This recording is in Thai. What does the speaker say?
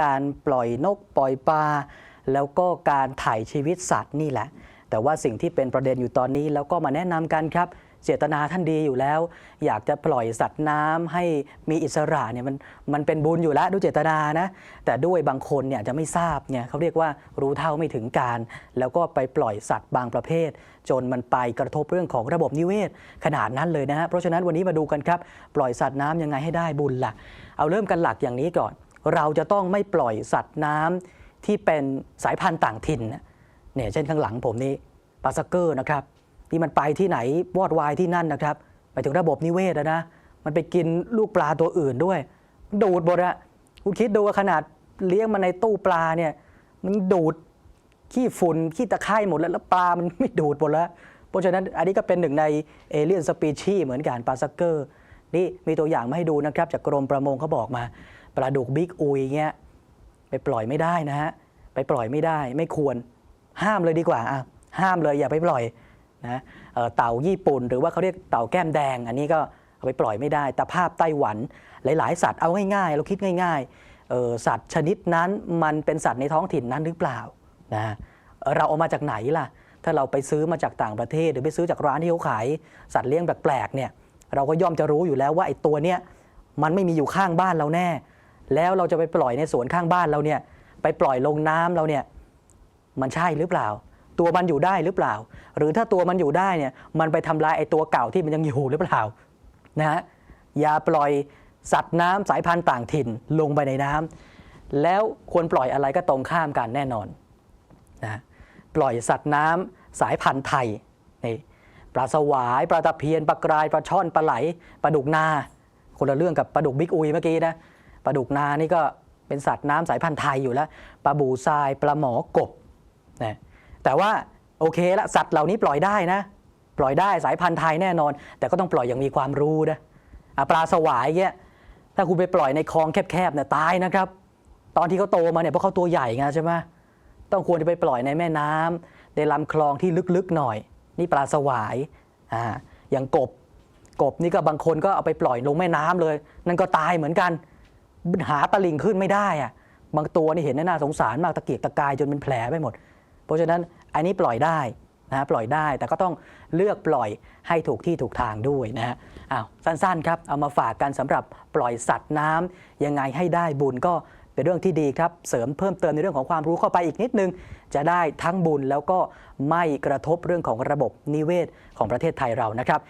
การปล่อยนกปล่อยปลาแล้วก็การถ่ายชีวิตสัตว์นี่แหละ แต่ว่าสิ่งที่เป็นประเด็นอยู่ตอนนี้แล้วก็มาแนะนำกันครับ เจตนาท่านดีอยู่แล้ว อยากจะปล่อยสัตว์น้ำให้มีอิสระเนี่ยมันมันเป็นบุญอยู่แล้วด้วยเจตนานะแต่ด้วยบางคนเนี่ยจะไม่ทราบเนี่ยเขาเรียกว่ารู้เท่าไม่ถึงการ แล้วก็ไปปล่อยสัตว์บางประเภท จนมันไปกระทบเรื่องของระบบนิเวศ ขนาดนั้นเลยนะฮะเพราะฉะนั้นวันนี้มาดูกันครับ ปล่อยสัตว์น้ำยังไงให้ได้บุญล่ะ เอาเริ่มกันหลักอย่างนี้ก่อน เราจะต้องไม่ปล่อยสัตว์น้ำที่เป็นสายพันธุ์ต่างถิ่นเนี่ยเช่นข้างหลังผมนี่ปลาสกเกอร์นะครับที่มันไปที่ไหนวอดวายที่นั่นนะครับ ไปถึงระบบนิเวศอะนะ มันไปกินลูกปลาตัวอื่นด้วย ดูดหมดอะคุณคิดดูขนาดเลี้ยงมันในตู้ปลาเนี่ยมันดูดขี้ฝุ่นขี้ตะไคร่หมดแล้วแล้วปลามันไม่ดูดหมดแล้ว เพราะฉะนั้นอันนี้ก็เป็นหนึ่งในเอเลี่ยนสปีชีเหมือนกันปลาซักเกอร์นี่มีตัวอย่างมาให้ดูนะครับ จากกรมประมงเขาบอกมา ปลาดุกบิ๊กอุยเงี้ยไปปล่อยไม่ได้นะฮะไปปล่อยไม่ได้ ไม่ควรห้ามเลยดีกว่าอะห้ามเลยอย่าไปปล่อยนะเต่าญี่ปุ่น หรือว่าเขาเรียกเต่าแก้มแดง อันนี้ก็เอาไปปล่อยไม่ได้ แตะภาพไต้หวันหลาย ๆ สัตว์เอาง่ายๆ เราคิดง่ายๆสัตว์ชนิดนั้นมันเป็นสัตว์ในท้องถิ่นนั้นหรือเปล่านะเอ่อเราเอามาจากไหนล่ะ ถ้าเราไปซื้อมาจากต่างประเทศ หรือไปซื้อจากร้านที่เขาขายสัตว์เลี้ยงแปลกๆเนี่ยเราก็ย่อมจะรู้อยู่แล้วว่าไอ้ตัวเนี้ยมันไม่มีอยู่ข้างบ้านเราแน่ แล้วเราจะไปปล่อยในสวนข้างบ้านเราเนี่ยไปปล่อยลงน้ำเราเนี่ยมันใช่หรือเปล่า ตัวมันอยู่ได้หรือเปล่า หรือถ้าตัวมันอยู่ได้เนี่ยมันไปทำลายไอ้ตัวเก่าที่มันยังอยู่หรือเปล่านะฮะอย่าปล่อยสัตว์น้ำสายพันธุ์ต่างถิ่นลงไปในน้ำแล้วควรปล่อยอะไรก็ตรงข้ามกันแน่นอนนะปล่อยสัตว์น้ำสายพันธุ์ไทยนี่ปลาสวายปลาตะเพียนปลากรายปลาช่อนปลาไหลปลาดุกนา คนละเรื่องกับปลาดุกบิ๊กอุยเมื่อกี้นะ ปลาดุกนานี่ก็เป็นสัตว์น้ำสายพันธุ์ไทยอยู่แล้วปลาบูทรายปลาหมอกบนะแต่ว่าโอเคละสัตว์เหล่านี้ปล่อยได้นะ ปล่อยได้สายพันธุ์ไทยแน่นอน แต่ก็ต้องปล่อยอย่างมีความรู้นะปลาสวายเงี้ยถ้าคุณไปปล่อยในคลองแคบๆเนี่ยตายนะครับ ตอนที่เขาโตมาเนี่ยเพราะเขาตัวใหญ่ไงใช่ไหมต้องควรจะไปปล่อยในแม่น้ำในลำคลองที่ลึกๆหน่อย นี่ปลาสวายอ่าอย่างกบกบนี่ก็บางคนก็เอาไปปล่อยลงแม่น้ำเลย นั่นก็ตายเหมือนกัน หาตะลิงขึ้นไม่ได้อะบางตัวนี่เห็นน่าสงสารมากตะเกียกตะกายจนเป็นแผลไปหมด เพราะฉะนั้นอันนี้ปล่อยได้นะปล่อยได้แต่ก็ต้องเลือกปล่อยให้ถูกที่ถูกทางด้วยนะฮะอ้าวสั้นๆครับเอามาฝากกันสำหรับปล่อยสัตว์น้ำยังไงให้ได้บุญก็เป็นเรื่องที่ดีครับ เสริมเพิ่มเติมในเรื่องของความรู้เข้าไปอีกนิดนึง จะได้ทั้งบุญแล้วก็ไม่กระทบเรื่องของระบบนิเวศของประเทศไทยเรานะครับ